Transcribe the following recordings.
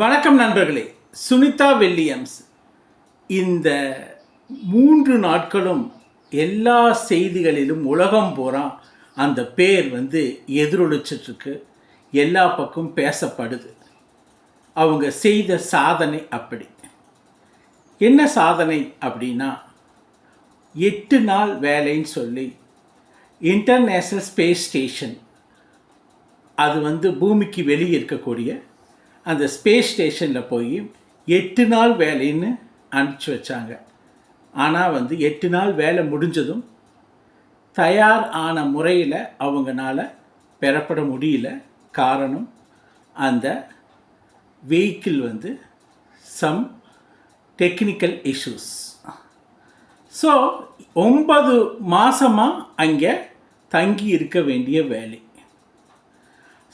வணக்கம் நண்பர்களே. சுனிதா வில்லியம்ஸ். இந்த மூன்று நாட்களும் எல்லா செய்திகளிலும் உலகம் பூரா அந்த பேர் வந்து எதிரொலிச்சிட்ருக்கு. எல்லா பக்கம் பேசப்படுது. அவங்க செய்த சாதனை அப்படி. என்ன சாதனை அப்படின்னா எட்டு நாள் வேலைன்னு சொல்லி இன்டர்நேஷ்னல் ஸ்பேஸ் ஸ்டேஷன் அது வந்து பூமிக்கு வெளியே இருக்கக்கூடிய அந்த ஸ்பேஸ் ஸ்டேஷனில் போய் எட்டு நாள் வேலைன்னு அனுப்பிச்சி வச்சாங்க. ஆனால் வந்து எட்டு நாள் வேலை முடிஞ்சதும் தயார் ஆன முறையில் அவங்கனால பெறப்பட முடியல. காரணம் அந்த வெஹிக்கிள் வந்து சம் டெக்னிக்கல் இஷ்யூஸ் ஸோ ஒன்பது மாதமாக அங்கே தங்கி இருக்க வேண்டிய வேலை.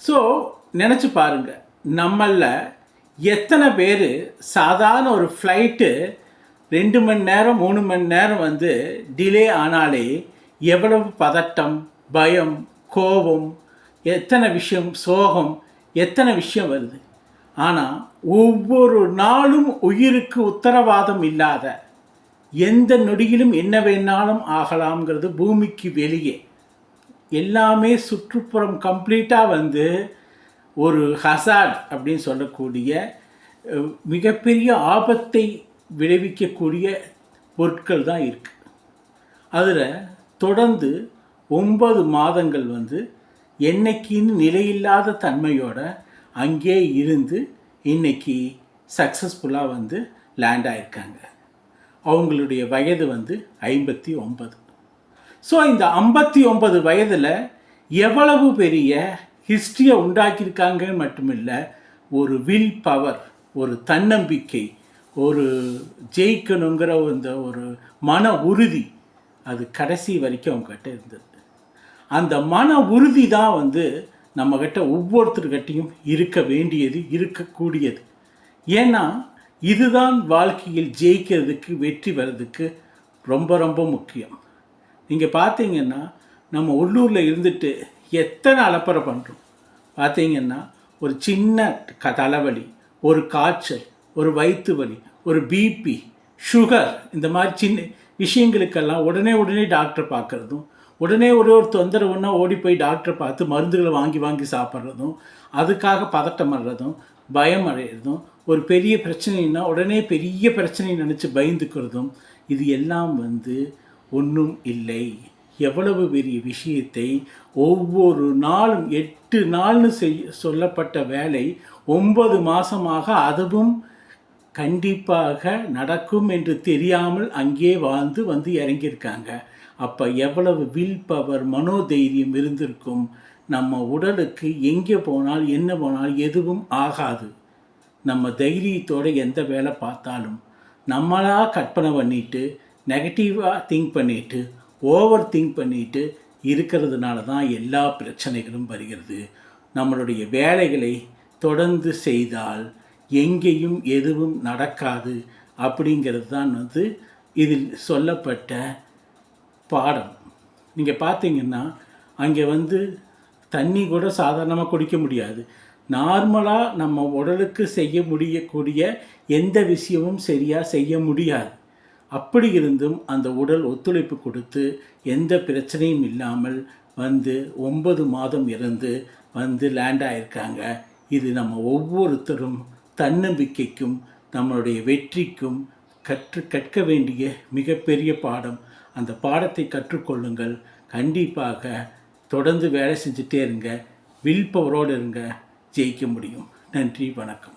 ஸோ நினச்சி பாருங்கள் நம்மளில் எத்தனை பேர் சாதாரண ஒரு ஃப்ளைட்டு ரெண்டு மணி நேரம் மூணு மணி நேரம் வந்து டிலே ஆனாலே எவ்வளவு பதட்டம் பயம் கோபம் எத்தனை விஷயம் சோகம் எத்தனை விஷயம் வருது? ஆனால் ஒவ்வொரு நாளும் உயிருக்கு உத்தரவாதம் இல்லாத எந்த நொடியிலும் என்ன வேணாலும் ஆகலாம்ங்கிறது பூமிக்கு வெளியே. எல்லாமே சுற்றுப்புறம் கம்ப்ளீட்டாக வந்து ஒரு ஹசார்ட் அப்படின்னு சொல்லக்கூடிய மிகப்பெரிய ஆபத்தை விளைவிக்கக்கூடிய பொருட்கள் தான் இருக்குது அதில் தொடர்ந்து ஒன்பது மாதங்கள் வந்து என்னைக்குன்னு நிலையில்லாத தன்மையோட அங்கே இருந்து இன்னைக்கு சக்ஸஸ்ஃபுல்லாக வந்து லேண்ட் ஆகியிருக்காங்க அவங்களுடைய வயது வந்து ஐம்பத்தி ஒன்பது. ஸோ இந்த ஐம்பத்தி ஒன்பது வயதில் எவ்வளவு பெரிய ஹிஸ்ட்ரியை உண்டாக்கியிருக்காங்க மட்டுமில்லை ஒரு வில் பவர் ஒரு தன்னம்பிக்கை ஒரு ஜெயிக்கணுங்கிற இந்த ஒரு மன உறுதி அது கடைசி வரைக்கும் அவங்ககிட்ட இருந்தது. அந்த மன உறுதி தான் வந்து நம்மக்கிட்ட ஒவ்வொருத்தர்கிட்டையும் இருக்க வேண்டியது இருக்கக்கூடியது. ஏன்னா இதுதான் வாழ்க்கையில் ஜெயிக்கிறதுக்கு வெற்றி வர்றதுக்கு ரொம்ப ரொம்ப முக்கியம். நீங்கள் பார்த்தீங்கன்னா நம்ம உள்ளூரில் இருந்துட்டு எத்தனை அலப்பறை பண்ணுறோம் பார்த்தீங்கன்னா ஒரு சின்ன க தலைவலி ஒரு காய்ச்சல் ஒரு வயிற்று வலி ஒரு பிபி சுகர் இந்த மாதிரி சின்ன விஷயங்களுக்கெல்லாம் உடனே உடனே டாக்டர் பார்க்குறதும் உடனே ஒரு ஒரு தொந்தரவுன்னா ஓடி போய் டாக்டரை பார்த்து மருந்துகளை வாங்கி வாங்கி சாப்பிட்றதும் அதுக்காக பதட்டம் வர்றதும் பயம் அடையிறதும் ஒரு பெரிய பிரச்சனைன்னா உடனே பெரிய பிரச்சனை நினச்சி பயந்துக்கிறதும் இது எல்லாம் வந்து ஒன்றும் இல்லை. எவ்வளவு பெரிய விஷயத்தை ஒவ்வொரு நாளும் எட்டு நாள்னு செய் சொல்லப்பட்ட வேலை ஒன்பது மாதமாக அதுவும் கண்டிப்பாக நடக்கும் என்று தெரியாமல் அங்கே வாழ்ந்து வந்து இறங்கியிருக்காங்க. அப்போ எவ்வளவு வில் பவர் மனோதைரியம் இருந்திருக்கும்? நம்ம உடலுக்கு எங்கே போனால் என்ன போனால் எதுவும் ஆகாது. நம்ம தைரியத்தோடு எந்த வேலை பார்த்தாலும் நம்மளாக கற்பனை பண்ணிட்டு நெகட்டிவாக திங்க் பண்ணிவிட்டு ஓவர் திங்க் பண்ணிட்டு இருக்கிறதுனால தான் எல்லா பிரச்சனைகளும் வருகிறது. நம்மளுடைய வேலைகளை தொடர்ந்து செய்தால் எங்கேயும் எதுவும் நடக்காது அப்படிங்கிறது தான் வந்து இதில் சொல்லப்பட்ட பாடம். நீங்கள் பார்த்தீங்கன்னா அங்கே வந்து தண்ணி கூட சாதாரணமாக குடிக்க முடியாது. நார்மலாக நம்ம உடலுக்கு செய்ய முடியக்கூடிய எந்த விஷயமும் சரியாக செய்ய முடியாது. அப்படி இருந்தும் அந்த உடல் ஒத்துழைப்பு கொடுத்து எந்த பிரச்சனையும் இல்லாமல் வந்து ஒன்பது மாதம் இருந்து வந்து லேண்ட் ஆகியிருக்காங்க இது நம்ம ஒவ்வொருத்தரும் தன்னம்பிக்கைக்கும் நம்மளுடைய வெற்றிக்கும் கற்று கற்க வேண்டிய மிகப்பெரிய பாடம். அந்த பாடத்தை கற்றுக்கொள்ளுங்கள். கண்டிப்பாக தொடர்ந்து வேலை செஞ்சுட்டே இருங்க. வில் பவரோடு இருங்க. ஜெயிக்க முடியும். நன்றி வணக்கம்.